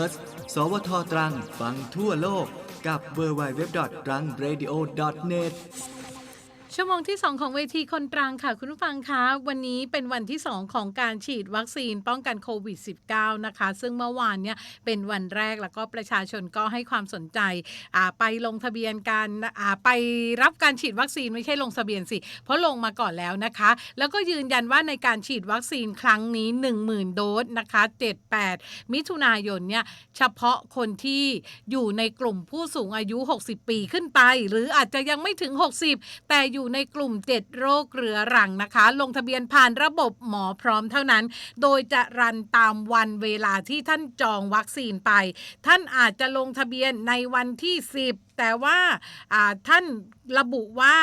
ร์ช สวทตรัง ฟังทั่วโลก กับ w w w t r a n g r a d i o n e t ชั่วโมงที่ 2 ของเวทีคนตรังค่ะคุณผู้ฟังคะ วันนี้เป็นวันที่ 2 ของการฉีดวัคซีนป้องกันโควิด -19 นะคะ ซึ่งเมื่อวานเนี่ยเป็นวันแรกแล้วก็ประชาชนก็ให้ความสนใจอ่าไปลงทะเบียนการอ่าไปรับการฉีดวัคซีนไม่ใช่ลงทะเบียนสิ เพราะลงมาก่อนแล้วนะคะ แล้วก็ยืนยันว่าในการฉีดวัคซีนครั้งนี้ 10,000 โดสนะคะ 78 มิถุนายนเนี่ยเฉพาะคนที่อยู่ในกลุ่มผู้สูงอายุ 60 ปีขึ้นไป หรืออาจจะยังไม่ถึง 60 แต่อยูู่่ในกลุ่ม 7 โรคเรื้อรังนะคะ ลงทะเบียนผ่านระบบหมอพร้อมเท่านั้น โดยจะรันตามวันเวลาที่ท่านจองวัคซีนไป ท่านอาจจะลงทะเบียนในวันที่ 10 แต่ว่าอ่าท่านระบุว่า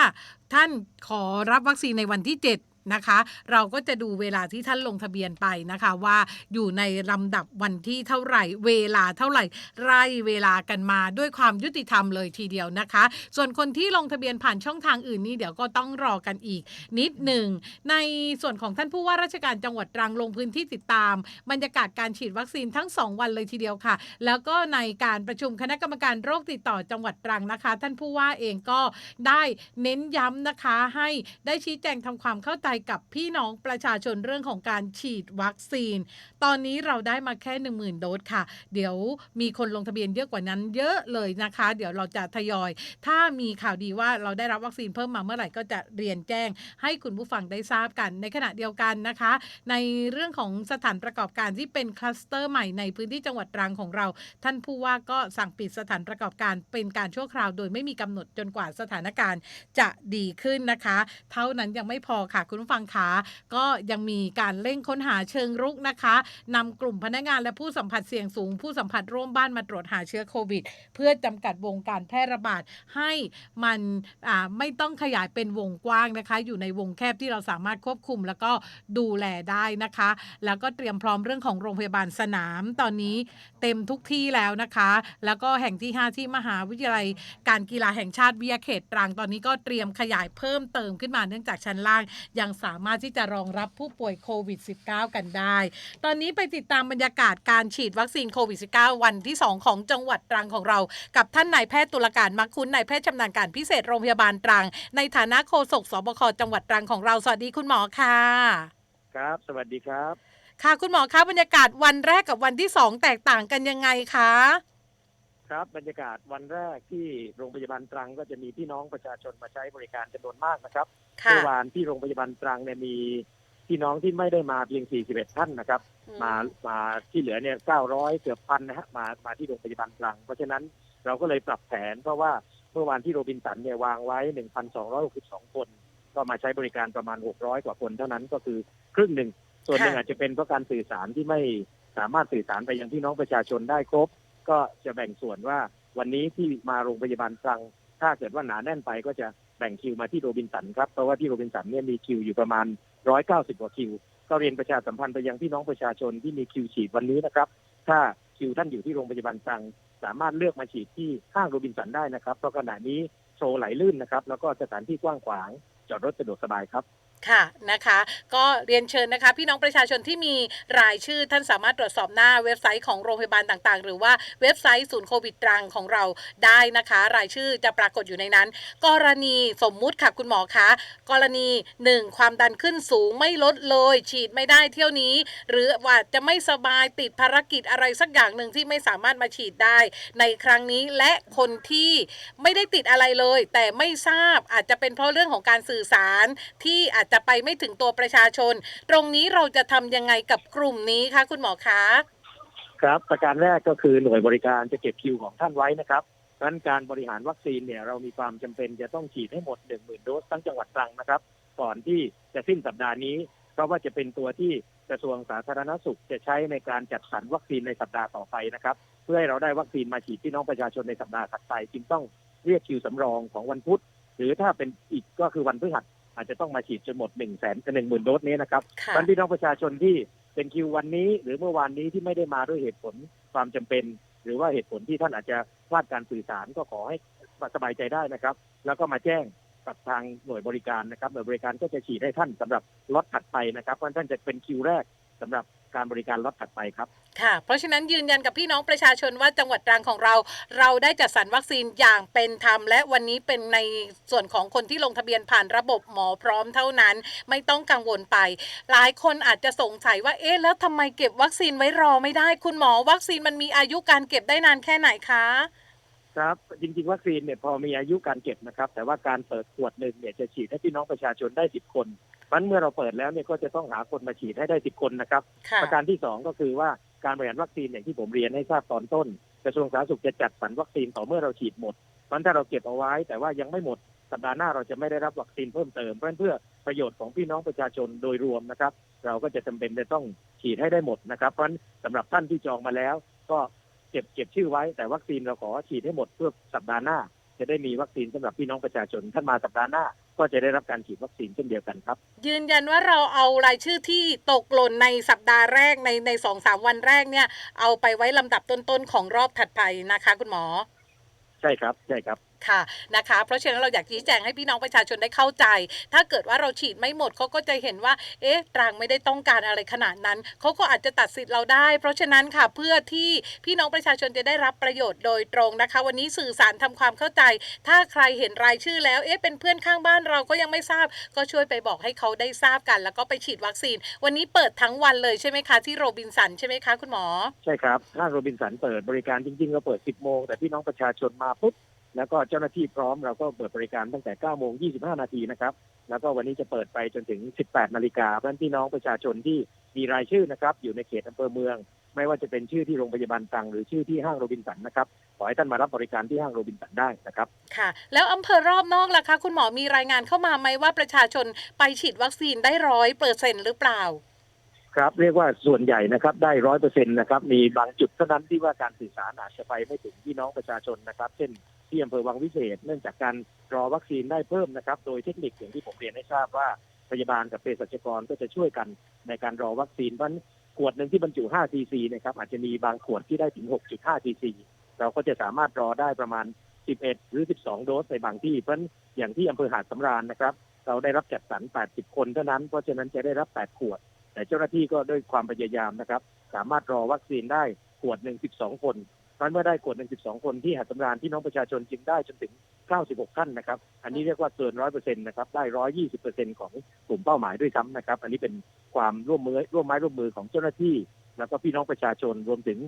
ท่านขอรับวัคซีนในวันที่ 7 นะคะ เราก็จะดูเวลาที่ท่านลงทะเบียนไปนะคะว่าอยู่ในลำดับวันที่เท่าไหร่ เวลาเท่าไหร่ไล่เวลากันมาด้วยความยุติธรรมเลยทีเดียวนะคะ ส่วนคนที่ลงทะเบียนผ่านช่องทางอื่นนี่เดี๋ยวก็ต้องรอกันอีก นิดหนึ่งในส่วนของท่านผู้ว่าราชการจังหวัดตรังลงพื้นที่ติดตาม บรรยากาศการฉีดวัคซีนทั้ง 2 วันเลยทีเดียวค่ะ แล้วก็ในการประชุมคณะกรรมการโรคติดต่อจังหวัดตรังนะคะ ท่านผู้ว่าเองก็ได้เน้นย้ำนะคะให้ได้ชี้แจงทำความเข้าใจกับพี่น้องประชาชนเรื่องของการฉีดวัคซีน ตอนนี้เราได้มาแค่ 1 0,000 โดสค่ะ เดี๋ยวมีคนลงทะเบียนเยอะกว่านั้นเยอะเลยนะคะ เดี๋ยวเราจะทยอย ถ้ามีข่าวดีว่าเราได้รับวัคซีนเพิ่มมาเมื่อไหร่ก็จะเรียนแจ้ง ให้คุณผู้ฟังได้ทราบกัน ในขณะเดียวกันนะคะ ในเรื่องของสถานประกอบการที่เป็นคลัสเตอร์ใหม่ในพื้นที่จังหวัดตรังของเรา ท่านผู้ว่าก็สั่งปิดสถานประกอบการเป็นการชั่วคราว โดยไม่มีกำหนดจนกว่าสถานการณ์จะดีขึ้นนะคะ เท่านั้นยังไม่พอค่ะคุณผู้ฟังคะก็ยังมีการเร่งค้นหาเชิงรุกนะคะนำกลุ่มพนักงานและผู้สัมผัสเสี่ยงสูง ผู้สัมผัสร่วมบ้านมาตรวจหาเชื้อโควิด เพื่อจำกัดวงการแพร่ระบาดให้มันไม่ต้องขยายเป็นวงกว้างนะคะ อยู่ในวงแคบที่เราสามารถควบคุม แล้วก็ดูแลได้นะคะ แล้วก็เตรียมพร้อมเรื่องของโรงพยาบาลสนามตอนนี้เต็มทุกที่แล้วนะคะ แล้วก็แห่งที่ 5 ที่มหาวิทยาลัย การกีฬาแห่งชาติวิทยาเขตตรังตอนนี้ก็เตรียมขยายเพิ่มเติมขึ้นมาเนื่องจากชั้นล่างยังสามารถที่จะรองรับผู้ป่วยโควิด -19 กันได้ ตอนนี้ไปติดตามบรรยากาศการฉีดวัคซีนโควิด -19 วันที่ 2 ของจังหวัดตรังของเรา กับท่านนายแพทย์ตุลการมักคุณนายแพทย์ชำนาญการพิเศษโรงพยาบาลตรัง ในฐานะโฆษกสบคจังหวัดตรังของเรา สวัสดีคุณหมอค่ะ ครับ สวัสดีครับ ค่ะคุณหมอคะบรรยากาศวันแรกกับวันที่2แตกต่างกันยังไงคะ ครับบรรยากาศวันแรกที่โรงพยาบาลตรังก็จะมีพี่น้องประชาชนมาใช้บริการจำนวนมากนะครับค่ะ เมื่อวานที่โรงพยาบาลตรังเนี่ยมีพี่น้องที่ไม่ได้มาเพียง 41 ท่านนะครับ มามาที่เหลือเนี่ย 900 เกือบพันนะฮะมามาที่โรงพยาบาลตรัง เพราะฉะนั้นเราก็เลยปรับแผน เพราะว่าเมื่อวานที่โรบินสันเนี่ยวางไว้ 1,262 คน ก็มาใช้บริการประมาณ 600 กว่าคนเท่านั้นก็คือครึ่งหนึ่ง ส่วนหนึ่งค่ะ อาจจะเป็นเพราะการสื่อสารที่ไม่สามารถสื่อสารไปยังพี่น้องประชาชนได้ครบ ก็จะแบ่งส่วนว่าวันนี้ที่มาโรงพยาบาลตรัง ถ้าเกิดว่าหนาแน่นไปก็จะแบ่งคิวมาที่โรบินสันครับเพราะว่าที่โรบินสันเนี่ยมีคิวอยู่ประมาณ 190 กว่าคิว ก็เรียนประชาสัมพันธ์ไปยังพี่น้องประชาชนที่มีคิวฉีดวันนี้นะครับ ถ้าคิวท่านอยู่ที่โรงพยาบาลตรัง สามารถเลือกมาฉีดที่ห้างโรบินสันได้นะครับเพราะขณะนี้โชว์ไหลลื่นนะครับ แล้วก็สถานที่กว้างขวางจอดรถสะดวกสบายครับ ค่ะนะคะ ก็เรียนเชิญนะคะ พี่น้องประชาชนที่มีรายชื่อท่านสามารถตรวจสอบหน้าเว็บไซต์ของโรงพยาบาลต่างๆ หรือว่าเว็บไซต์ศูนย์โควิดตรังของเราได้นะคะ รายชื่อจะปรากฏอยู่ในนั้น กรณีสมมุติค่ะคุณหมอคะกรณี 1 ความดันขึ้นสูงไม่ลดเลย ฉีดไม่ได้เที่ยวนี้ หรือว่าจะไม่สบายติดภารกิจอะไรสักอย่างหนึ่งที่ไม่สามารถมาฉีดได้ ในครั้งนี้และคนที่ไม่ได้ติดอะไรเลย แต่ไม่ทราบอาจจะเป็นเพราะเรื่องของการสื่อสารที่อาจจะไปไม่ถึงตัวประชาชน ตรงนี้เราจะทำยังไงกับกลุ่มนี้คะคุณหมอคะ ครับประการแรกก็คือหน่วยบริการจะเก็บคิวของท่านไว้นะครับดังนั้นการบริหารวัคซีนเนี่ยเรามีความจำเป็นจะต้องฉีดให้หมด 1 0,000 โดสทั้งจังหวัดตรังนะครับ ก่อนที่จะสิ้นสัปดาห์นี้ เพราะว่าจะเป็นตัวที่กระทรวงสาธารณสุขจะใช้ในการจัดสรรวัคซีนในสัปดาห์ต่อไปนะครับ เพื่อให้เราได้วัคซีนมาฉีดพี่น้องประชาชนในสัปดาห์ถัดไปจึงต้องเรียกคิวสำรองของวันพุธ หรือถ้าเป็นอีกก็คือวันพฤหัส อาจจะต้องมาฉีดจนหมด1นึ่งแสนกับหนึ่งหมื่นโดสนี้นะครับค่ะท่านพี่น้องประชาชนที่เป็นคิววันนี้ หรือเมื่อวานนี้ที่ไม่ได้มาด้วยเหตุผลความจำเป็น หรือว่าเหตุผลที่ท่านอาจจะพลาดการสื่อสารก็ขอให้สบายใจได้นะครับ แล้วก็มาแจ้งกับทางหน่วยบริการนะครับหน่วยบริการก็จะฉีดให้ท่านสำหรับล็อตถัดไปนะครับเพราะท่านจะเป็นคิวแรกสำหรับ การบริการล็อตถัดไปครับค่ะ เพราะฉะนั้นยืนยันกับพี่น้องประชาชนว่าจังหวัดตรังของเรา เราได้จัดสรรวัคซีนอย่างเป็นธรรม และวันนี้เป็นในส่วนของคนที่ลงทะเบียนผ่านระบบหมอพร้อมเท่านั้น ไม่ต้องกังวลไป หลายคนอาจจะสงสัยว่าเอ๊ะแล้วทำไมเก็บวัคซีนไว้รอไม่ได้ คุณหมอวัคซีนมันมีอายุการเก็บได้นานแค่ไหนคะครับจริงๆวัคซีนเนี่ยพอมีอายุการเก็บนะครับ แต่ว่าการเปิดขวดหนึ่งเนี่ยจะฉีดให้พี่น้องประชาชนได้10คน เพราะฉะนั้นเมื่อเราเปิดแล้วเนี่ยก็จะต้องหาคนมาฉีดให้ได้10คนนะครับค่ะประการที่2ก็คือว่าการบริหารวัคซีนอย่างที่ผมเรียนให้ทราบตอนต้น กระทรวงสาธารณสุขจะจัดสรรวัคซีนต่อเมื่อเราฉีดหมดเพราะฉะนั้นถ้าเราเก็บเอาไว้ แต่ว่ายังไม่หมดสัปดาห์หน้าเราจะไม่ได้รับวัคซีนเพิ่มเติมเพราะฉะนั้นเพื่อประโยชน์ของพี่น้องประชาชนโดยรวมนะครับ เราก็จะจำเป็นจะต้องฉีดให้ได้หมดนะครับ เพราะฉะนั้นสำหรับท่านที่จองมาแล้ว ก็เก็บเก็บชื่อไว้ แต่วัคซีนเราขอฉีดให้หมดเพื่อสัปดาห์หน้า จะได้มีวัคซีนสำหรับพี่น้องประชาชนท่านมาสัปดาห์หน้า ก็จะได้รับการฉีดวัคซีนเช่นเดียวกันครับ ยืนยันว่าเราเอารายชื่อที่ตกหล่นในสัปดาห์แรกในในสองสามวันแรกเนี่ย เอาไปไว้ลำดับต้นๆของรอบถัดไปนะคะ คุณหมอ ใช่ครับใช่ครับค่ะนะคะเพราะฉะนั้นเราอยากชี้แจงให้พี่น้องประชาชนได้เข้าใจ ถ้าเกิดว่าเราฉีดไม่หมดเขาก็จะเห็นว่า เอ๊ะตรังไม่ได้ต้องการอะไรขนาดนั้นเขาก็อาจจะตัดสิทธิ์เราได้ เพราะฉะนั้นค่ะเพื่อที่พี่น้องประชาชนจะได้รับประโยชน์โดยตรงนะคะ วันนี้สื่อสารทำความเข้าใจ ถ้าใครเห็นรายชื่อแล้ว เอ๊ะเป็นเพื่อนข้างบ้านเราก็ยังไม่ทราบ ก็ช่วยไปบอกให้เขาได้ทราบกัน แล้วก็ไปฉีดวัคซีน วันนี้เปิดทั้งวันเลยใช่ไหมคะที่โรบินสันใช่ไหมคะคุณหมอใช่ครับห้างโรบินสันเปิดบริการจริงๆเราเปิด 10โมงแต่พี่น้องประชาชนมาปุ๊บ แล้วก็เจ้าหน้าที่พร้อมเราก็เปิดบริการตั้งแต่9โมง25 นาทีนะครับ แล้วก็วันนี้จะเปิดไปจนถึง 18 นาฬิกาเพราะฉะนั้นพี่น้องประชาชนที่มีรายชื่อนะครับ อยู่ในเขตอำเภอเมือง ไม่ว่าจะเป็นชื่อที่โรงพยาบาลตังหรือชื่อที่ห้างโรบินสันนะครับขอให้ท่านมารับบริการที่ห้างโรบินสันได้นะครับ ค่ะ แล้วอำเภอรอบนอกล่ะคะ คุณหมอมีรายงานเข้ามาไหมว่าประชาชนไปฉีดวัคซีนได้ร้อยเปอร์เซ็นต์หรือเปล่า ครับเรียกว่าส่วนใหญ่นะครับได้ร้อยเปอร์เซ็นต์นะครับมีบางจุดเท่านั้นที่ว่าการสื่อสารอาจจะไปไม่ถึงพี่น้องประชาชนนะครับ เช่นที่อำเภอวังวิเศษ เนื่องจากการรอวัคซีนได้เพิ่มนะครับ โดยเทคนิคอย่างที่ผมเรียนให้ทราบว่าพยาบาลกับเภสัชกรก็จะช่วยกันในการรอวัคซีนเพราะนั้นขวดหนึ่งที่บรรจุ5 cc นะครับอาจจะมีบางขวดที่ได้ถึง 6.5 cc เราก็จะสามารถรอได้ประมาณ 11 หรือ 12 โดสในบางที่ เพราะนั้นอย่างที่อำเภอหาดสำราญนะครับ เราได้รับจัดสรร 80 คนเท่านั้น เพราะฉะนั้นจะได้รับ 8 ขวด แต่เจ้าหน้าที่ก็ด้วยความพยายามนะครับ สามารถรอวัคซีนได้ขวดหนึ่ง12คนเพราะฉะนั้นเมื่อได้ขวดหนึ่งสิบสองคนที่หาดสำราญที่น้องประชาชนจึงได้จนถึงเก้าสิบหกท่านนะครับ อันนี้เรียกว่าเกินร้อยเปอร์เซ็นต์นะครับ ได้ร้อยี่สิบเปอร์เซ็นต์ของกลุ่มเป้าหมายด้วยซ้ำนะครับ อันนี้เป็นความร่วมมือร่วมไม้ร่วมมือของเจ้าหน้าที่ แล้วก็พี่น้องประชาชนรวมถึง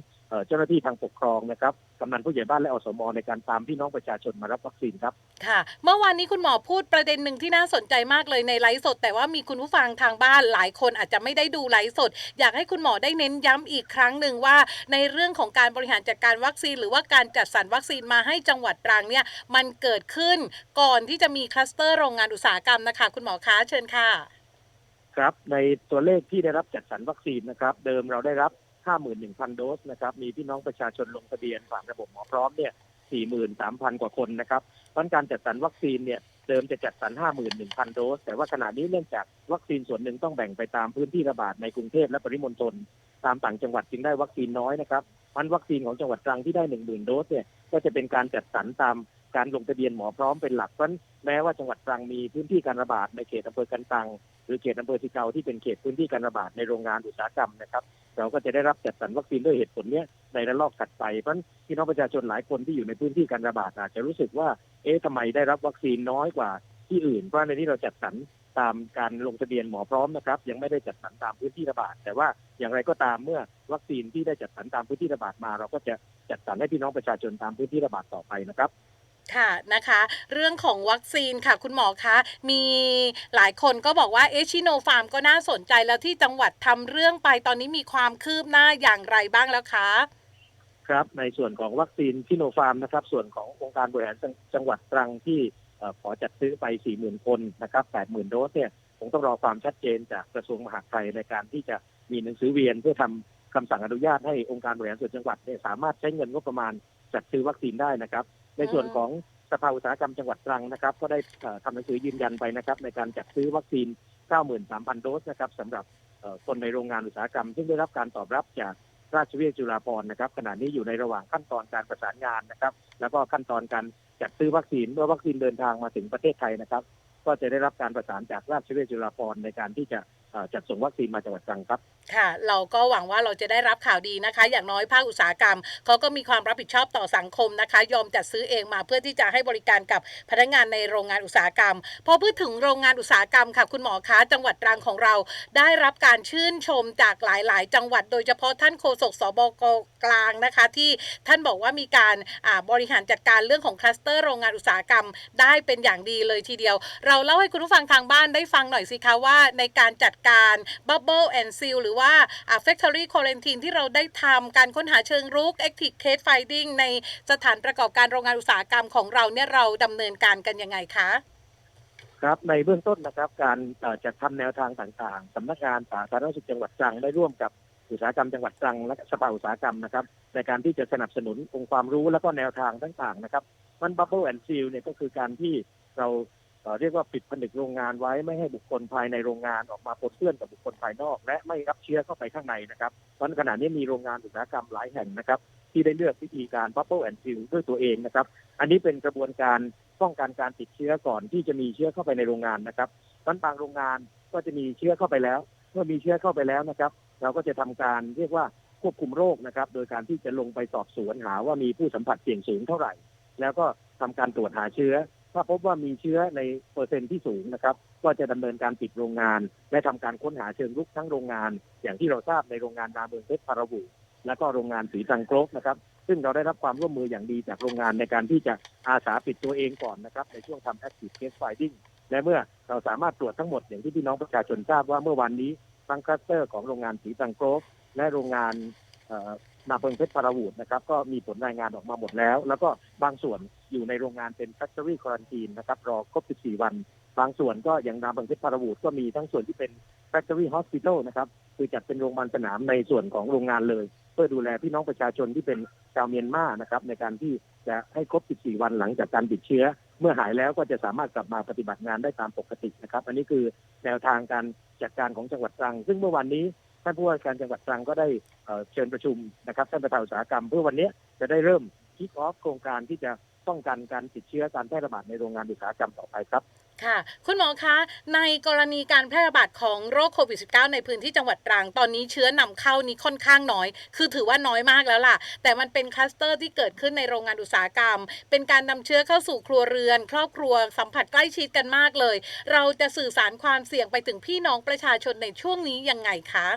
เจ้าหน้าที่ทางปกครองนะครับกำนันผู้ใหญ่บ้านและอสมในการตามพี่น้องประชาชนมารับวัคซีนครับค่ะ เมื่อวานนี้คุณหมอพูดประเด็นหนึ่งที่น่าสนใจมากเลยในไลฟ์สด แต่ว่ามีคุณผู้ฟังทางบ้านหลายคนอาจจะไม่ได้ดูไลฟ์สด อยากให้คุณหมอได้เน้นย้ำอีกครั้งหนึ่งว่า ในเรื่องของการบริหารจัดการวัคซีน หรือว่าการจัดสรรวัคซีนมาให้จังหวัดตรังเนี่ยมันเกิดขึ้นก่อนที่จะมีคลัสเตอร์โรงงานอุตสาหกรรมนะคะ คุณหมอคะเชิญค่ะ ครับ ในตัวเลขที่ได้รับจัดสรรวัคซีนนะครับ เดิมเราได้รับ 51,000 โดสนะครับ มีพี่น้องประชาชนลงทะเบียนผ่านระบบหมอพร้อมเนี่ย 43,000 กว่าคนนะครับเพราะการจัดสรรวัคซีนเนี่ยเดิมจะจัดสรร 51,000 โดส แต่ว่าขณะนี้เนื่องจากวัคซีนส่วนหนึ่งต้องแบ่งไปตามพื้นที่ระบาดในกรุงเทพและปริมณฑลตามต่างจังหวัดจึงได้วัคซีนน้อยนะครับมันวัคซีนของจังหวัดตรังที่ได้ 10,000 โดสเนี่ยก็จะเป็นการจัดสรรตาม การลงทะเบียนหมอพร้อมเป็นหลักเพราะนั้นแม้ว่าจังหวัดตรังมีพื้นที่การระบาดในเขตอำเภอกันตัง หรือเขตอำเภอสิเกาที่เป็นเขตพื้นที่การระบาดในโรงงานอุตสาหกรรมนะครับเราก็จะได้รับจัดสรรวัคซีนด้วยเหตุผลเนี้ยในระลอกถัดไปเพราะนั้นพี่น้องประชาชนหลายคนที่อยู่ในพื้นที่การระบาดอาจจะรู้สึกว่าเอ๊ะทำไมได้รับวัคซีนน้อยกว่าที่อื่นเพราะในนี้เราจัดสรรตามการลงทะเบียนหมอพร้อมนะครับ ยังไม่ได้จัดสรรตามพื้นที่ระบาด แต่ว่าอย่างไรก็ตามเมื่อวัคซีนที่ได้จัดสรรตามพื้นที่ระบาดมา เราก็จะจัดสรรให้พี่น้องประชาชนตามพื้นที่ระบาดต่อไปนะครับ ค่ะนะคะ เรื่องของวัคซีนค่ะ คุณหมอคะมีหลายคนก็บอกว่าเอชิโนฟาร์มก็น่าสนใจแล้วที่จังหวัดทำเรื่องไปตอนนี้มีความคืบหน้าอย่างไรบ้างแล้วคะครับในส่วนของวัคซีนพิโนฟาร์มนะครับ ส่วนขององค์การบริหารจังจังหวัดตรังที่ขอจัดซื้อไป 40,000 คนนะครับ 80,000 โดสเนี่ยคงต้องรอความชัดเจนจากกระทรวงมหาดไทยในการที่จะมีหนังสือเวียนเพื่อทำคำสั่งอนุญาตให้องค์การบริหารส่วนจังหวัดเนี่ยสามารถใช้เงินงบประมาณจัดซื้อวัคซีนได้นะครับ ในส่วนของสภาอุตสาหกรรมจังหวัดตรังนะครับ ก็ได้ทำหนังสือยืนยันไปนะครับ ในการจัดซื้อวัคซีน 93,000 โดสนะครับสำหรับคนในโรงงานอุตสาหกรรม ซึ่งได้รับการตอบรับจากราชวิทยาลัยจุฬาภรณ์นะครับขณะนี้อยู่ในระหว่างขั้นตอนการประสานงานนะครับ แล้วก็ขั้นตอนการจัดซื้อวัคซีนเมื่อวัคซีนเดินทางมาถึงประเทศไทยนะครับ ก็จะได้รับการประสานจากราชวิทยาลัยจุฬาภรณ์ในการที่จะ จัดส่งวัคซีนมาจังหวัดตรังครับ ค่ะ เราก็หวังว่าเราจะได้รับข่าวดีนะคะ อย่างน้อยภาคอุตสาหกรรมเขาก็มีความรับผิดชอบต่อสังคมนะคะ ยอมจัดซื้อเองมาเพื่อที่จะให้บริการกับพนักงานในโรงงานอุตสาหกรรม พอพูดถึงโรงงานอุตสาหกรรมค่ะ คุณหมอคะจังหวัดตรังของเรา ได้รับการชื่นชมจากหลาย ๆ จังหวัด โดยเฉพาะท่านโฆษกสบกกลางนะคะ ที่ท่านบอกว่ามีการบริหารจัดการเรื่องของคลัสเตอร์โรงงานอุตสาหกรรมได้เป็นอย่างดีเลยทีเดียว เราเล่าให้คุณผู้ฟังทางบ้านได้ฟังหน่อยสิคะว่าในการจัดการ Bubble and Seal หรือว่าอ่า Factory Quarantine ที่เราได้ทำการค้นหาเชิงรุก Active Case Finding ในสถานประกอบการโรงงานอุตสาหกรรมของเราเนี่ยเราดำเนินการกันยังไงคะครับในเบื้องต้นนะครับการจัดทำแนวทางต่างๆสำนักงานสาธารณสุขจังหวัดตรังได้ร่วมกับอุตสาหกรรมจังหวัดตรังและสภาอุตสาหกรรมนะครับ ในการที่จะสนับสนุนองค์ความรู้และก็แนวทางต่างๆนะครับมันบับเบิลแอนด์ซีลเนี่ยก็คือการที่เรา เรียกว่าปิดผนึกโรงงานไว้ไม่ให้บุคคลภายในโรงงานออกมาปนเปื้อนกับบุคคลภายนอก และไม่รับเชื้อเข้าไปข้างในนะครับเพราะฉะนั้นขณะนี้มีโรงงานอุตสาหกรรมหลายแห่งนะครับ ที่ได้เลือกวิธีการบับเบิลแอนด์ซีลด้วยตัวเองนะครับ อันนี้เป็นกระบวนการป้องกันการติดเชื้อก่อนที่จะมีเชื้อเข้าไปในโรงงานนะครับตอนบางโรงงานก็จะมีเชื้อเข้าไปแล้ว เมื่อมีเชื้อเข้าไปแล้วนะครับ เราก็จะทำการเรียกว่าควบคุมโรคนะครับ โดยการที่จะลงไปสอบสวนหาว่ามีผู้สัมผัสเสี่ยงสูงเท่าไหร่ แล้วก็ทำการตรวจหาเชื้อ ถ้าพบว่ามีเชื้อในเปอร์เซ็นต์ที่สูงนะครับ ก็จะดำเนินการปิดโรงงาน และทำการค้นหาเชิงรุกทั้งโรงงาน อย่างที่เราทราบในโรงงานนาเมืองเพชรพาราวูและก็โรงงานสีตรังโกรกนะครับ ซึ่งเราได้รับความร่วมมืออย่างดีจากโรงงานในการที่จะอาสาปิดตัวเองก่อนนะครับ ในช่วงทำ active case finding และเมื่อเราสามารถตรวจทั้งหมดอย่างที่พี่น้องประชาชนทราบว่าเมื่อวานนี้ทั้งคลัสเตอร์ของโรงงานสีตรังโกรกและโรงงานนาเพิงเพชรพาราวูดนะครับ ก็มีผลรายงานออกมาหมดแล้ว แล้วก็บางส่วน อยู่ในโรงงานเป็น factory quarantine นะครับรอครบ 14 วัน บางส่วนก็อย่างนาเพิงเพชรพาราวูดก็มีทั้งส่วนที่เป็น factory hospital นะครับคือจัดเป็นโรงพยาบาลสนามในส่วนของโรงงานเลย เพื่อดูแลพี่น้องประชาชนที่เป็นชาวเมียนมานะครับในการที่จะให้ครบ 14 วันหลังจากการติดเชื้อ เมื่อหายแล้วก็จะสามารถกลับมาปฏิบัติงานได้ตามปกตินะครับ อันนี้คือแนวทางการจัดการของจังหวัดตรัง ซึ่งเมื่อวันนี้ท่านผู้ว่าการจังหวัดตรังก็ได้เอ่อเชิญประชุมนะครับท่านประธานอุตสาหกรรม เพื่อวันนี้จะได้เริ่มคิกออฟโครงการที่จะ ป้องกันการติดเชื้อการแพร่ระบาดในโรงงานอุตสาหกรรมต่อไปครับ ค่ะ คุณหมอคะ ในกรณีการแพร่ระบาดของโรคโควิด -19 ในพื้นที่จังหวัดตรังตอนนี้เชื้อนำเข้านี้ค่อนข้างน้อย คือถือว่าน้อยมากแล้วล่ะ แต่มันเป็นคลัสเตอร์ที่เกิดขึ้นในโรงงานอุตสาหกรรม เป็นการนำเชื้อเข้าสู่ครัวเรือน ครอบครัวสัมผัสใกล้ชิดกันมากเลย เราจะสื่อสารความเสี่ยงไปถึงพี่น้องประชาชนในช่วงนี้ยังไงคะ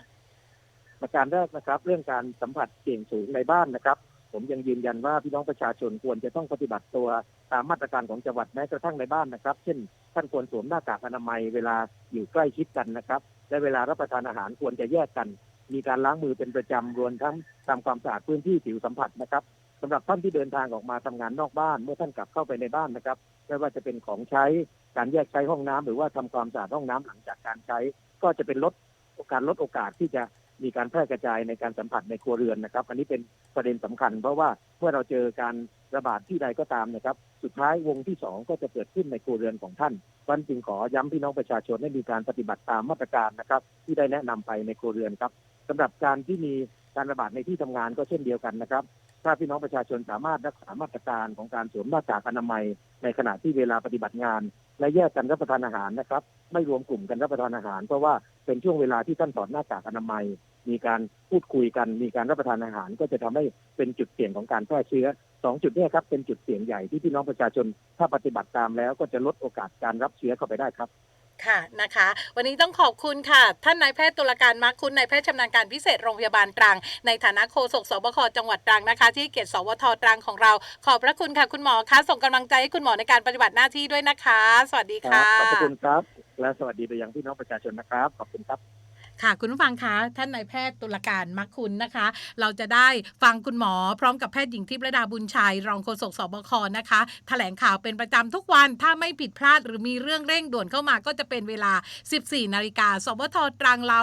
ประการแรกนะครับ เรื่องการสัมผัสเสี่ยงสูงในบ้านนะครับ ผมยังยืนยันว่าพี่น้องประชาชนควรจะต้องปฏิบัติตัวตามมาตรการของจังหวัดแม้กระทั่งในบ้านนะครับ เช่น ท่านควรสวมหน้ากากอนามัยเวลาอยู่ใกล้ชิดกันนะครับ และเวลารับประทานอาหารควรจะแยกกัน มีการล้างมือเป็นประจำรวมทั้งทำความสะอาดพื้นที่ผิวสัมผัสนะครับสำหรับท่านที่เดินทางออกมาทำงานนอกบ้าน เมื่อท่านกลับเข้าไปในบ้านนะครับไม่ว่าจะเป็นของใช้การแยกใช้ห้องน้ำหรือว่าทำความสะอาดห้องน้ำหลังจากการใช้ ก็จะเป็นลดการลดโอกาสที่จะ มีการแพร่กระจายในการสัมผัสในครัวเรือนนะครับ อันนี้เป็นประเด็นสำคัญ เพราะว่าเมื่อเราเจอการระบาดที่ใดก็ตามนะครับ สุดท้ายวงที่สองก็จะเกิดขึ้นในครัวเรือนของท่านวันจึงขอย้ำพี่น้องประชาชนให้มีการปฏิบัติตามมาตรการนะครับ ที่ได้แนะนำไปในครัวเรือนครับสำหรับการที่มีการระบาดในที่ทำงานก็เช่นเดียวกันนะครับ ถ้าพี่น้องประชาชนสามารถรักษามาตรการของการสวมหน้ากากอนามัย ในขณะที่เวลาปฏิบัติงาน และแยกกันรับประทานอาหารนะครับ ไม่รวมกลุ่มกันรับประทานอาหาร เพราะว่าเป็นช่วงเวลาที่ท่านถอดหน้ากากอนามัย มีการพูดคุยกัน มีการรับประทานอาหาร ก็จะทำให้เป็นจุดเสี่ยงของการแพร่เชื้อสองจุดเนี้ครับเป็นจุดเสี่ยงใหญ่ที่พี่น้องประชาชน ถ้าปฏิบัติตามแล้วก็จะลดโอกาสการรับเชื้อเข้าไปได้ครับค่ะนะคะ วันนี้ต้องขอบคุณค่ะ ท่านนายแพทย์ตุลการมาร์คคุณนายแพทย์ชำนาญการพิเศษโรงพยาบาลตรัง ในฐานะโฆษกสบคจังหวัดตรังนะคะ ที่เกียรติสวทตรังของเรา ขอบพระคุณค่ะคุณหมอคะส่งกำลังใจให้คุณหมอในการปฏิบัติหน้าที่ด้วยนะคะ สวัสดีครัค่ะบขอบพระคุณครับ และสวัสดีไปยังพี่น้องประชาชนนะครับขอบคุณครับ ค่ะ คุณผู้ฟังคะท่านนายแพทย์ตุลการมักคุณนะคะ เราจะได้ฟังคุณหมอพร้อมกับแพทย์หญิงทิพระดาบุญชัย รองโฆษกสบคนะคะแถลงข่าวเป็นประจำทุกวัน ถ้าไม่ผิดพลาดหรือมีเรื่องเร่งด่วนเข้ามาก็จะเป็นเวลา 14 นาฬิกาสบทตรังเรา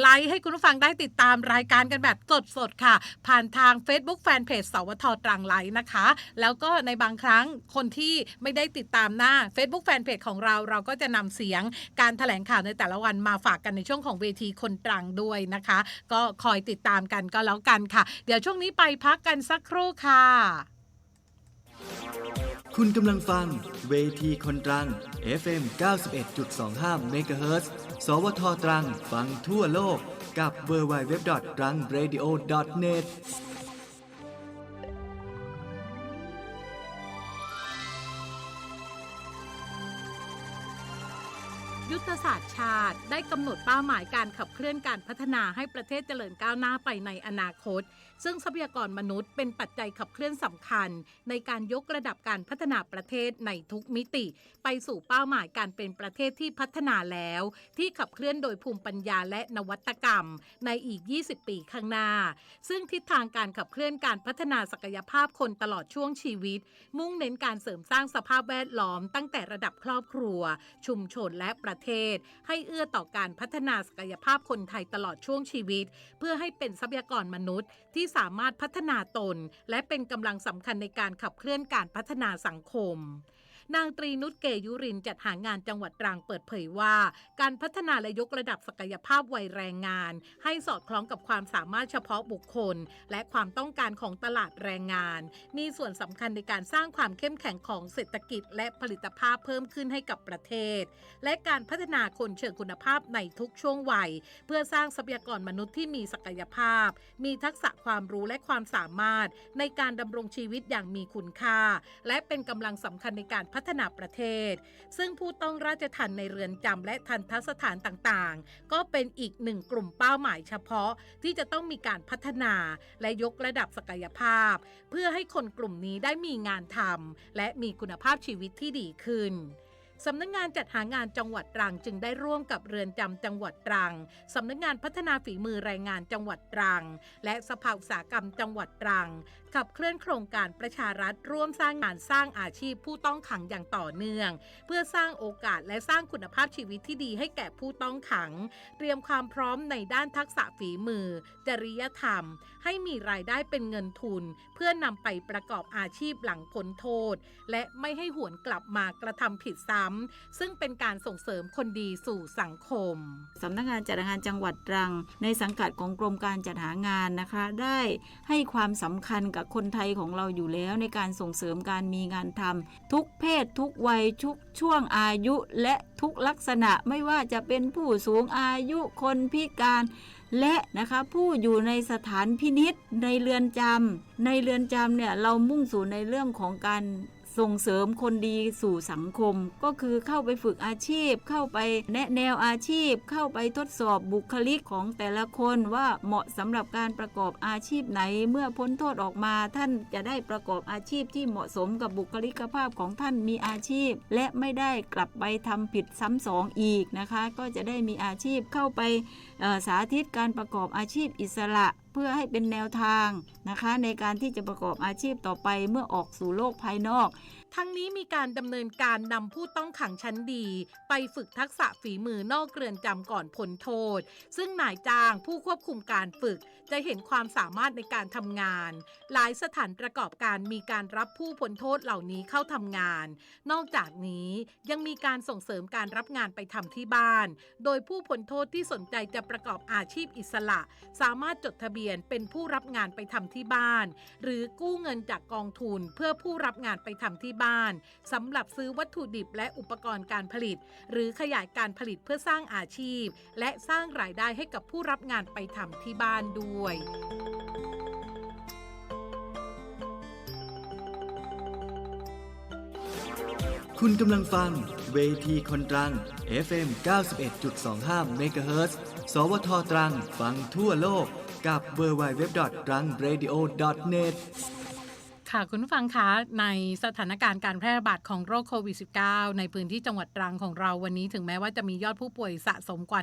ไลฟ์ให้คุณผู้ฟังได้ติดตามรายการกันแบบสดๆค่ะ ผ่านทาง Facebook Fanpage สวทตรังไลฟ์นะคะ แล้วก็ในบางครั้งคนที่ไม่ได้ติดตามหน้า Facebook Fanpage ของเราเราก็จะนำเสียงการแถลงข่าวในแต่ละวันมาฝากกันในช่วงของเวทีคนตรังด้วยนะคะ ก็คอยติดตามกันก็แล้วกันค่ะ เดี๋ยวช่วงนี้ไปพักกันสักครู่ค่ะ คุณกำลังฟัง เวทีคนตรัง FM 91.25 MHz สวทตรัง ฟังทั่วโลกกับ w w w t r a n g r a d i o n e t ยุทธศาสตร์ชาติ ได้กำหนดเป้าหมายการขับเคลื่อนการพัฒนาให้ประเทศเจริญก้าวหน้าไปในอนาคต ซึ่งทรัพยากรมนุษย์เป็นปัจจัยขับเคลื่อนสำคัญ ในการยกระดับการพัฒนาประเทศในทุกมิติ ไปสู่เป้าหมายการเป็นประเทศที่พัฒนาแล้ว ที่ขับเคลื่อนโดยภูมิปัญญาและนวัตกรรม ในอีก 20 ปีข้างหน้า ซึ่งทิศทางการขับเคลื่อนการพัฒนาศักยภาพคนตลอดช่วงชีวิต มุ่งเน้นการเสริมสร้างสภาพแวดล้อม ตั้งแต่ระดับครอบครัว ชุมชนและประเทศ ให้เอื้อต่อการพัฒนาศักยภาพคนไทยตลอดช่วงชีวิต เพื่อให้เป็นทรัพยากรมนุษย์ที่สามารถพัฒนาตน และเป็นกำลังสำคัญในการขับเคลื่อนการพัฒนาสังคม นางตรีนุชเกยุรินจัดหางานจังหวัดตรังเปิดเผยว่า การพัฒนาและยกระดับศักยภาพวัยแรงงาน ให้สอดคล้องกับความสามารถเฉพาะบุคคล และความต้องการของตลาดแรงงาน มีส่วนสำคัญในการสร้างความเข้มแข็งของเศรษฐกิจ และผลิตภาพเพิ่มขึ้นให้กับประเทศ และการพัฒนาคนเชิงคุณภาพในทุกช่วงวัย เพื่อสร้างทรัพยากรมนุษย์ที่มีศักยภาพ มีทักษะความรู้และความสามารถ ในการดำรงชีวิตอย่างมีคุณค่า และเป็นกำลังสำคัญในการพัพัฒนาประเทศ ซึ่งผู้ต้องราชทันในเรือนจำและทันทสถานต่างๆ ก็เป็นอีกหนึ่งกลุ่มเป้าหมายเฉพาะที่จะต้องมีการพัฒนาและยกระดับศักยภาพ เพื่อให้คนกลุ่มนี้ได้มีงานทำและมีคุณภาพชีวิตที่ดีขึ้นสำนักงงานจัดหางานจังหวัดตรังจึงได้ร่วมกับเรือนจำจังหวัดตรัง สำนักงานพัฒนาฝีมือแรงงานจังหวัดตรัง และสภาอุตสาหกรรมจังหวัดตรังขับเคลื่อนโครงการประชารัฐร่วมสร้างงานสร้างอาชีพผู้ต้องขังอย่างต่อเนื่อง เพื่อสร้างโอกาสและสร้างคุณภาพชีวิตที่ดีให้แก่ผู้ต้องขัง เตรียมความพร้อมในด้านทักษะฝีมือ จริยธรรม ให้มีรายได้เป็นเงินทุน เพื่อนำไปประกอบอาชีพหลังพ้นโทษ และไม่ให้หวนกลับมากระทำผิดซ้ำซึ่งเป็นการส่งเสริมคนดีสู่สังคมสำนักงานจัดหางานจังหวัดตรัง ในสังกัดของกรมการจัดหางานนะคะ ได้ให้ความสำคัญกับคนไทยของเราอยู่แล้วในการส่งเสริมการมีงานทำทุกเพศทุกวัยทุกช่วงอายุและทุกลักษณะไม่ว่าจะเป็นผู้สูงอายุคนพิการ และนะคะผู้อยู่ในสถานพินิษในเรือนจำในเรือนจำเนี่ยเรามุ่งสู่ในเรื่องของการ ส่งเสริมคนดีสู่สังคม ก็คือเข้าไปฝึกอาชีพ เข้าไปแนะแนวอาชีพ เข้าไปทดสอบบุคลิกของแต่ละคนว่าเหมาะสำหรับการประกอบอาชีพไหน เมื่อพ้นโทษออกมาท่านจะได้ประกอบอาชีพที่เหมาะสมกับบุคลิกภาพของท่านมีอาชีพ และไม่ได้กลับไปทำผิดซ้ำสองอีกนะคะ ก็จะได้มีอาชีพเข้าไป สาธิตการประกอบอาชีพอิสระเพื่อให้เป็นแนวทางนะคะในการที่จะประกอบอาชีพต่อไปเมื่อออกสู่โลกภายนอก ทั้งนี้มีการดำเนินการนำผู้ต้องขังชั้นดี ไปฝึกทักษะฝีมือนอกเรือนจำก่อนพ้นโทษ ซึ่งนายจ้างผู้ควบคุมการฝึก จะเห็นความสามารถในการทำงาน หลายสถานประกอบการมีการรับผู้พ้นโทษเหล่านี้เข้าทำงาน นอกจากนี้ยังมีการส่งเสริมการรับงานไปทำที่บ้าน โดยผู้พ้นโทษที่สนใจจะประกอบอาชีพอิสระ สามารถจดทะเบียนเป็นผู้รับงานไปทำที่บ้าน หรือกู้เงินจากกองทุนเพื่อผู้รับงานไปทำที่บ้านสำหรับซื้อวัตถุดิบและอุปกรณ์การผลิต หรือขยายการผลิตเพื่อสร้างอาชีพ และสร้างรายได้ให้กับผู้รับงานไปทำที่บ้านด้วยคุณกำลังฟัง เวทีคนตรัง FM 91.25 MHz สวทตรัง ฟังทั่วโลกกับ w w w t r a n g r a d i o n e t ค่ะคุณผู้ฟังคะในสถานการณ์การแพร่ระบาดของโรคโควิด -19 ในพื้นที่จังหวัดตรังของเราวันนี้ถึงแม้ว่าจะมียอดผู้ป่วยสะสมกว่า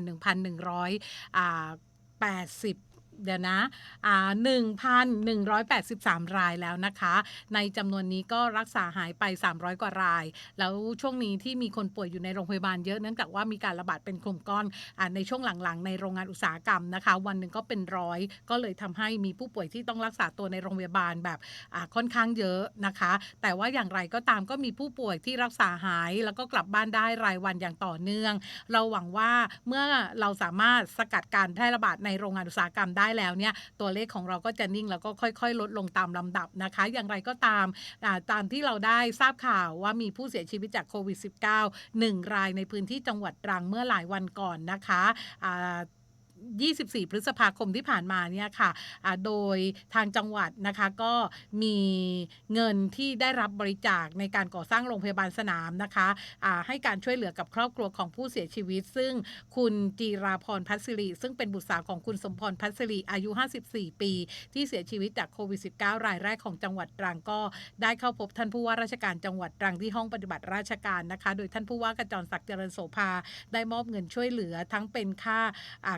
1,100อ่า80 เดี๋ยวนะอ่า1,183 รายแล้วนะคะ ในจำนวนนี้ก็รักษาหายไป 300 กว่าราย แล้วช่วงนี้ที่มีคนป่วยอยู่ในโรงพยาบาลเยอะเนื่องจากว่ามีการระบาดเป็นกลุ่มก้อนอาในช่วงหลังๆ ในโรงงานอุตสาหกรรมนะคะ วันหนึ่งก็เป็นร้อย ก็เลยทำให้มีผู้ป่วยที่ต้องรักษาตัวในโรงพยาบาลแบบอ่าค่อนข้างเยอะนะคะ แต่ว่าอย่างไรก็ตามก็มีผู้ป่วยที่รักษาหาย แล้วก็กลับบ้านได้รายวันอย่างต่อเนื่อง เราหวังว่าเมื่อเราสามารถสกัดการแพร่ระบาดในโรงงานอุตสาหกรรมได้ได้แล้วเนี่ยตัวเลขของเราก็จะนิ่งแล้วก็ค่อย ๆ ลดลงตามลำดับนะคะ อย่างไรก็ตามตามที่เราได้ทราบข่าวว่ามีผู้เสียชีวิตจากโควิด -19 หนึ่งรายในพื้นที่จังหวัดตรังเมื่อหลายวันก่อนนะคะอ่า 24 พฤษภาคมที่ผ่านมาเนี่ยค่ะโดยทางจังหวัดนะคะก็มีเงินที่ได้รับบริจาคในการก่อสร้างโรงพยาบาลสนามนะคะให้การช่วยเหลือกับครอบครัวของผู้เสียชีวิต ซึ่งคุณจีราพรพัสริ ซึ่งเป็นบุตรสาวของคุณสมพรพัสริอายุ 54 ปี ที่เสียชีวิตจากโควิด -19 รายแรกของจังหวัดตรังก็ได้เข้าพบท่านผู้ว่าราชการจังหวัดตรังที่ห้องปฏิบัติราชการนะคะ โดยท่านผู้ว่ากระจรศักดิ์เจริญโสภาได้มอบเงินช่วยเหลือทั้งเป็นค่า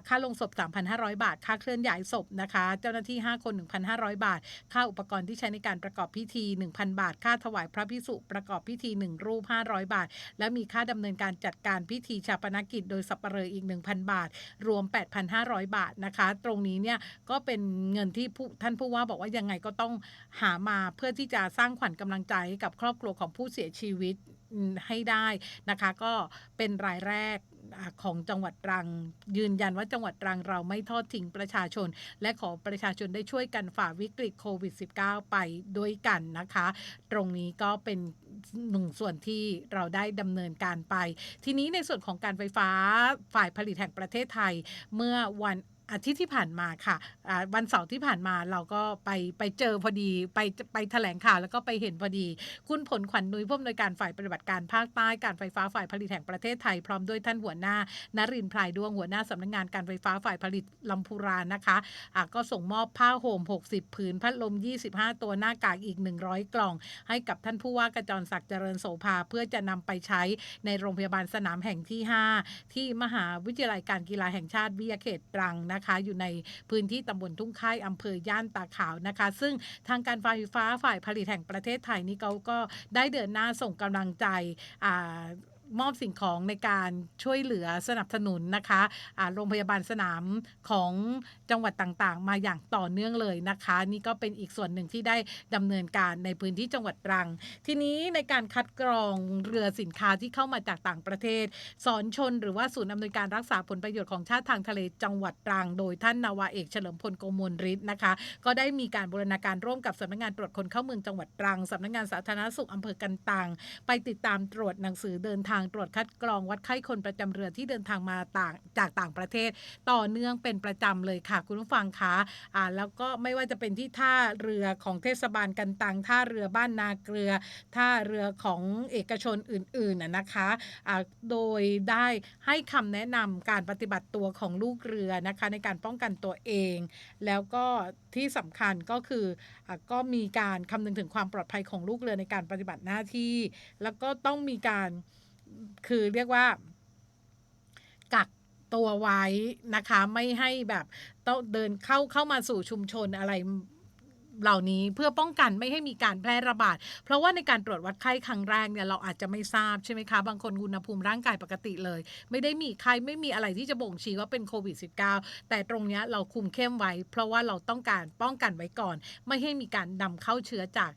ค่าลงศพ 3,500 บาท ค่าเคลื่อนย้ายศพนะคะ เจ้าหน้าที่ 5 คน 1,500 บาท ค่าอุปกรณ์ที่ใช้ในการประกอบพิธี 1,000 บาท ค่าถวายพระพิสุประกอบพิธี 1 รูป 500 บาท และมีค่าดำเนินการจัดการพิธีชาปนกิจ โดยสัปเหร่ออีก 1,000 บาท รวม 8,500 บาทนะคะ ตรงนี้เนี่ยก็เป็นเงินที่ผู้ท่านผู้ว่าบอกว่ายังไงก็ต้องหามาเพื่อที่จะสร้างขวัญกำลังใจกับครอบครัวของผู้เสียชีวิตให้ได้นะคะ ก็เป็นรายแรก ของจังหวัดตรัง ยืนยันว่าจังหวัดตรังเราไม่ทอดทิ้งประชาชน และขอประชาชนได้ช่วยกันฝ่าวิกฤตโควิด -19 ไปด้วยกันนะคะ ตรงนี้ก็เป็นหนึ่งส่วนที่เราได้ดำเนินการไป ทีนี้ในส่วนของการไฟฟ้าฝ่ายผลิตแห่งประเทศไทยเมื่อวัน อาทิตย์ที่ผ่านมาค่ะวันเสาร์ที่ผ่านมาเราก็ไปไปเจอพอดีไปไปแถลงข่าวแล้วก็ไปเห็นพอดี คุณผลขวัญนุ้ยผู้อำนวยการฝ่ายปฏิบัติการภาคใต้การไฟฟ้าฝ่ายผลิตแห่งประเทศไทย พร้อมด้วยท่านหัวหน้านรินทร์พลายดวงหัวหน้าสำนักงานการไฟฟ้าฝ่ายผลิตลำพูรานะคะะก็ส่งมอบผ้าห่ม 60 ผืน พัดลม 25 ตัวหน้ากากอีก 100 กล่อง ให้กับท่านผู้ว่ากระจรศักดิ์เจริญโสภาเพื่อจะนำไปใช้ในโรงพยาบาลสนามแห่งที่ 5 ที่มหาวิทยาลัยการกีฬาแห่งชาติวิทยาเขตตรังนะคะ อยู่ในพื้นที่ตำบลทุ่งค่ายอำเภอย่านตาขาวนะคะ ซึ่งทางการไฟฟ้าฝ่ายผลิตแห่งประเทศไทยนี่เขาก็ได้เดินหน้าส่งกำลังใจ มอบสิ่งของในการช่วยเหลือสนับสนุนนะคะโรงพยาบาลสนามของจังหวัดต่างๆ มาอย่างต่อเนื่องเลยนะคะ นี่ก็เป็นอีกส่วนหนึ่งที่ได้ดำเนินการในพื้นที่จังหวัดตรัง ทีนี้ในการคัดกรองเรือสินค้าที่เข้ามาจากต่างประเทศ สอนชนหรือว่าศูนย์อำนวยการรักษาผลประโยชน์ของชาติทางทะเลจังหวัดตรัง โดยท่านนาวาเอกเฉลิมพลโกมลฤทธิ์นะคะ ก็ได้มีการบูรณาการร่วมกับสำนักงานตรวจคนเข้าเมืองจังหวัดตรังสำนักงานสาธารณสุขอำเภอกันตังไปติดตามตรวจหนังสือเดินทางางตรวจคัดกรองวัดไข้คนประจำเรือที่เดินทางมาต่างจากต่างประเทศ ต่อเนื่องเป็นประจำเลยค่ะ คุณผู้ฟังคะอ่าแล้วก็ไม่ว่าจะเป็นที่ท่าเรือของเทศบาลกันตังท่าเรือบ้านนาเกลือ ท่าเรือของเอกชนอื่นๆนะคะอ่าโดยได้ให้คำแนะนำการปฏิบัติตัวของลูกเรือนะคะในการป้องกันตัวเอง แล้วก็ที่สำคัญก็คืออก็มีการคำนึงถึงความปลอดภัยของลูกเรือในการปฏิบัติหน้าที่ แล้วก็ต้องมีการ คือเรียกว่ากักตัวไว้นะคะ ไม่ให้แบบต้องเดินเข้าเข้ามาสู่ชุมชนอะไร เหล่านี้เพื่อป้องกันไม่ให้มีการแพร่ระบาด เพราะว่าในการตรวจวัดไข้ครั้งแรกเนี่ยเราอาจจะไม่ทราบใช่ไหมคะ บางคนอุณหภูมิร่างกายปกติเลย ไม่ได้มีไข้ไม่มีอะไรที่จะบ่งชี้ว่าเป็นโควิด -19 แต่ตรงเนี้ยเราคุมเข้มไว้ เพราะว่าเราต้องการป้องกันไว้ก่อน ไม่ให้มีการนำเข้าเชื้อจาก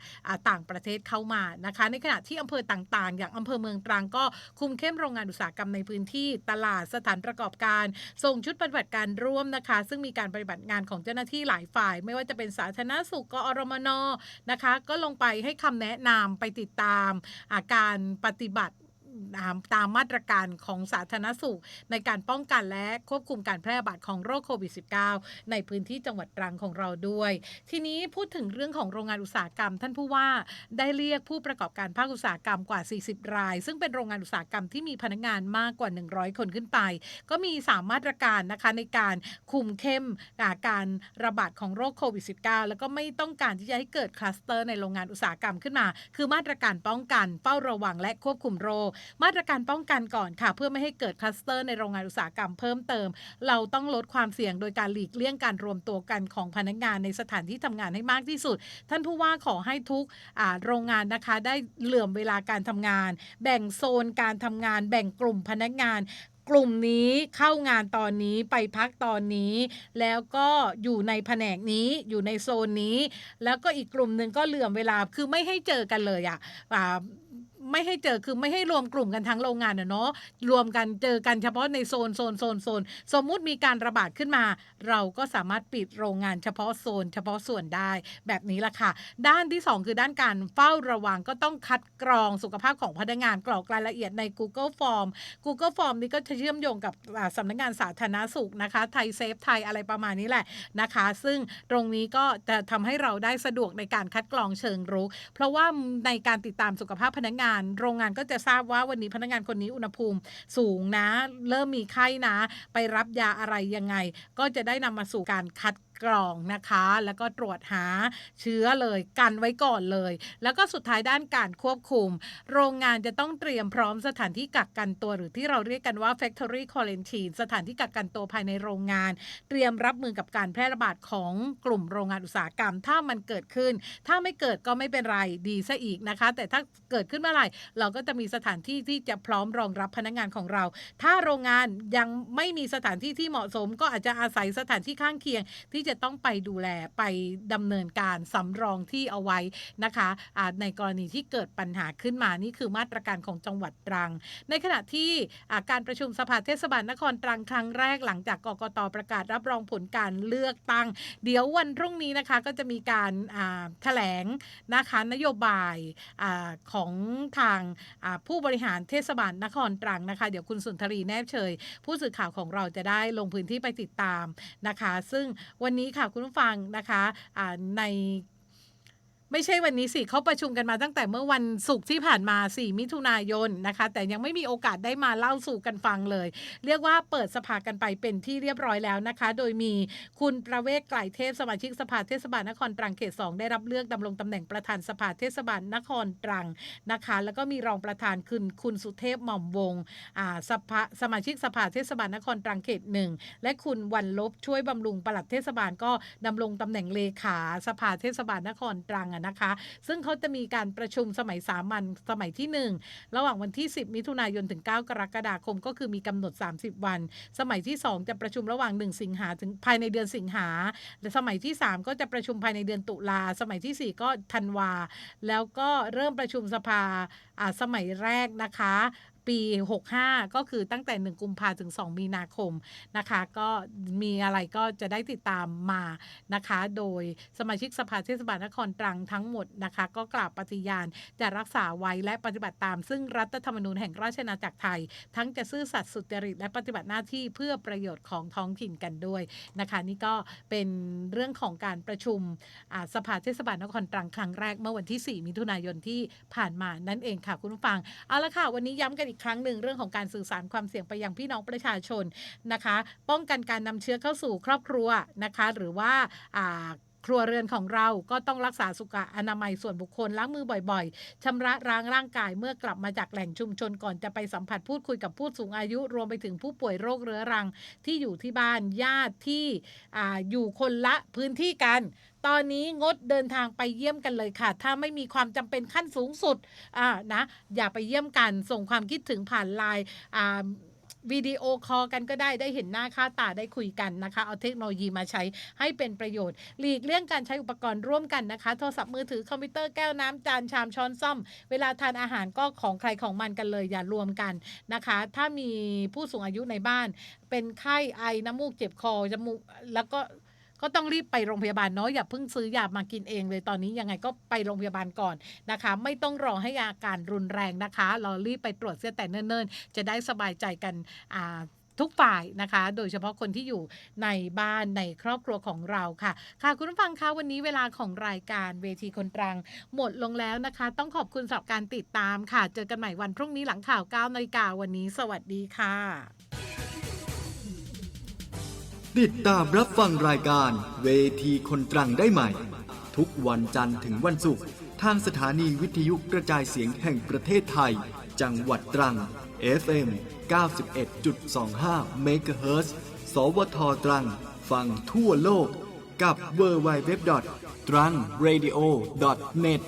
ต่างประเทศเข้ามานะคะ ในขณะที่อำเภอต่างๆ อย่างอำเภอเมืองตรังก็คุมเข้มโรงงานอุตสาหกรรมในพื้นที่ตลาดสถานประกอบการส่งชุดปฏิบัติการร่วมนะคะ ซึ่งมีการปฏิบัติงานของเจ้าหน้าที่หลายฝ่าย ไม่ว่าจะเป็นสาธารณสุขกอรมนนะคะ ก็ลงไปให้คำแนะนำไปติดตามอาการปฏิบัติ ตามมาตรการของสาธารณสุข ในการป้องกันและควบคุมการแพร่ระบาดของโรคโควิด -19 ในพื้นที่จังหวัดตรังของเราด้วย ทีนี้พูดถึงเรื่องของโรงงานอุตสาหกรรม ท่านผู้ว่าได้เรียกผู้ประกอบการภาคอุตสาหกรรมกว่า 40 ราย ซึ่งเป็นโรงงานอุตสาหกรรมที่มีพนักงานมากกว่า 100 คนขึ้นไป ก็มี 3 มาตรการนะคะในการคุมเข้มาการระบาดของโรคโควิด -19 แล้วก็ไม่ต้องการที่จะให้เกิดคลัสเตอร์ในโรงงานอุตสาหกรรมขึ้นมา คือมาตรการป้องกันเฝ้าระวังและควบคุมโรคมาตรการป้องกันก่อนค่ะ เพื่อไม่ให้เกิดคลัสเตอร์ในโรงงานอุตสาหกรรมเพิ่มเติม เราต้องลดความเสี่ยงโดยการหลีกเลี่ยงการรวมตัวกันของพนักงานในสถานที่ทำงานให้มากที่สุด ท่านผู้ว่าขอให้ทุกโรงงานนะคะ ได้เหลื่อมเวลาการทำงาน แบ่งโซนการทำงาน แบ่งกลุ่มพนักงานกลุ่มนี้เข้างานตอนนี้ไปพักตอนนี้ แล้วก็อยู่ในแผนกนี้อยู่ในโซนนี้ แล้วก็อีกกลุ่มหนึ่งก็เหลื่อมเวลาคือไม่ให้เจอกันเลยอะ่ะ ไม่ให้เจอคือไม่ให้รวมกลุ่มกันทั้งโรงงานอะเนาะรวมกันเจอกันเฉพาะในโซนโซนโซนโซนสมมุติมีการระบาดขึ้นมา เราก็สามารถปิดโรงงานเฉพาะโซน เฉพาะส่วนได้ แบบนี้ละค่ะ ด้านที่ 2 คือด้านการเฝ้าระวังก็ต้องคัดกรองสุขภาพของพนักงานกรอกรายละเอียดใน Google Form Google Form นี้ก็จะเชื่อมโยงกับอ่าสำนักงานสาธารณสุขนะคะไทยเซฟไทยอะไรประมาณนี้แหละนะคะ ซึ่งตรงนี้ก็จะทำให้เราได้สะดวกในการคัดกรองเชิงรุกเพราะว่าในการติดตามสุขภาพพนักงานโรงงานก็จะทราบว่าวันนี้พนักงานคนนี้อุณหภูมิสูงนะ เริ่มมีไข้นะ ไปรับยาอะไรยังไง ก็จะได้นำมาสู่การคัด กรองนะคะ แล้วก็ตรวจหาเชื้อเลยกันไว้ก่อนเลย แล้วก็สุดท้ายด้านการควบคุม โรงงานจะต้องเตรียมพร้อมสถานที่กักกันตัว หรือที่เราเรียกกันว่า factory quarantine สถานที่กักกันตัวภายในโรงงาน เตรียมรับมือกับการแพร่ระบาดของกลุ่มโรงงานอุตสาหกรรม ถ้ามันเกิดขึ้น ถ้าไม่เกิดก็ไม่เป็นไรดีซะอีกนะคะ แต่ถ้าเกิดขึ้นเมื่อไหร่เราก็จะมีสถานที่ที่จะพร้อมรองรับพนักงานของเรา ถ้าโรงงานยังไม่มีสถานที่ที่เหมาะสม ก็อาจจะอาศัยสถานที่ข้างเคียงที่จะจะต้องไปดูแลไปดำเนินการสำรองที่เอาไว้นะคะอ่าในกรณีที่เกิดปัญหาขึ้นมานี่คือมาตรการของจังหวัดตรัง ในขณะที่การประชุมสภาเทศบาลนครตรังครั้งแรกหลังจากกกตประกาศรับรองผลการเลือกตั้ง เดี๋ยววันพรุ่งนี้นะคะก็จะมีการแถลงนะคะนโยบายอาของทางาผู้บริหารเทศบาลนครตรังนะคะ เดี๋ยวคุณสุนทรีแนบเชย ผู้สื่อข่าวของเราจะได้ลงพื้นที่ไปติดตามนะคะ ซึ่งวันนี้ค่ะคุณผู้ฟังนะคะใน ไม่ใช่วันนี้สิเขาประชุมกันมาตั้งแต่เมื่อวันศุกร์ที่ผ่านมา 4 มิถุนายนนะคะ แต่ยังไม่มีโอกาสได้มาเล่าสู่กันฟังเลย เรียกว่าเปิดสภากันไปเป็นที่เรียบร้อยแล้วนะคะ โดยมีคุณประเวศไกลเทพสมาชิกสภาเทศบาลนครตรังเขต 2 ได้รับเลือกดำรงตำแหน่งประธานสภาเทศบาลนครตรังนะคะ แล้วก็มีรองประธานคือคุณสุเทพหม่อมวงอ่าสภาสมาชิกสภาเทศบาลนครตรังเขตหนึ่งและคุณวันลบช่วยบำรุงปลัดเทศบาลก็ดำรงตำแหน่งเลขาสภาเทศบาลนครตรังนะคะ ซึ่งเขาจะมีการประชุมสมัยสามัญสมัยที่ 1 ระหว่างวันที่ 10 มิถุนายนถึง 9 กรกฎาคม ก็คือมีกำหนด 30 วัน สมัยที่ 2 จะประชุมระหว่าง 1 สิงหาถึงภายในเดือนสิงหาและสมัยที่ 3 ก็จะประชุมภายในเดือนตุลาสมัยทีสี่4 ก็ธันวา แล้วก็เริ่มประชุมสภาสมัยแรกนะคะ ปี 65 ก็คือตั้งแต่ 1 กุมภาถึง 2 มีนาคมนะคะ ก็มีอะไรก็จะได้ติดตามมานะคะ โดยสมาชิกสภาเทศบาลนครตรังทั้งหมดนะคะ ก็กล่าวปฏิญาณจะรักษาไว้และปฏิบัติตาม ซึ่งรัฐธรรมนูญแห่งราชอาณาจักรไทย ทั้งจะซื่อสัตย์สุจริตและปฏิบัติหน้าที่เพื่อประโยชน์ของท้องถิ่นกันด้วยนะคะ นี่ก็เป็นเรื่องของการประชุมสภาเทศบาลนครตรังครั้งแรกเมื่อวันที่ 4 มิถุนายนที่ผ่านมานั่นเองค่ะคุณผู้ฟังเอาละค่ะวันนี้ย้ำกันอีกครั้งหนึ่งเรื่องของการสื่อสารความเสี่ยงไปยังพี่น้องประชาชนนะคะ ป้องกันการนำเชื้อเข้าสู่ครอบครัวนะคะ หรือว่าอ่า ครัวเรือนของเราก็ต้องรักษาสุขอนามัยส่วนบุคคลล้างมือบ่อยๆชำระล้างร่างกายเมื่อกลับมาจากแหล่งชุมชนก่อนจะไปสัมผัสพูดคุยกับผู้สูงอายุ รวมไปถึงผู้ป่วยโรคเรื้อรังที่อยู่ที่บ้านญาติที่ออยู่คนละพื้นที่กันตอนนี้งดเดินทางไปเยี่ยมกันเลยค่ะ ถ้าไม่มีความจำเป็นขั้นสูงสุดอ่านะ อย่าไปเยี่ยมกัน ส่งความคิดถึงผ่านไลน์อ่า วิดีโอคอลกันก็ได้ได้เห็นหน้าค่าตาได้คุยกันนะคะ เอาเทคโนโลยีมาใช้ให้เป็นประโยชน์ หลีกเลี่ยงการใช้อุปกรณ์ร่วมกันนะคะ โทรศัพท์มือถือคอมพิวเตอร์แก้วน้ำจานชามช้อนซ่อม เวลาทานอาหารก็ของใครของมันกันเลยอย่ารวมกันนะคะ ถ้ามีผู้สูงอายุในบ้าน เป็นไข้ไอน้ำมูกเจ็บคอจมูกแล้วก็ ก็ต้องรีบไปโรงพยาบาลเนาะอย่าเพิ่งซื้อยามากินเองเลยตอนนี้ยังไงก็ไปโรงพยาบาลก่อนนะคะ ไม่ต้องรอให้อาการรุนแรงนะคะเรารีบไปตรวจเสียแต่เนิ่นๆ จะได้สบายใจกันอ่าทุกฝ่ายนะคะ โดยเฉพาะคนที่อยู่ในบ้านในครอบครัวของเราค่ะ ค่ะคุณผู้ฟังคะวันนี้เวลาของรายการเวทีคนตรัง หมดลงแล้วนะคะ ต้องขอบคุณสำหรับการติดตามค่ะ เจอกันใหม่วันพรุ่งนี้หลังข่าว9นาฬิกาวันนี้ สวัสดีค่ะ ติดตามรับฟังรายการเวทีคนตรังได้ใหม่ ทุกวันจันทร์ถึงวันศุกร์ทางสถานีวิทยุกระจายเสียงแห่งประเทศไทย จังหวัดตรัง FM 91.25 MHz สวทตรัง ฟังทั่วโลกกับ w w w t r a n g r a d i o n e t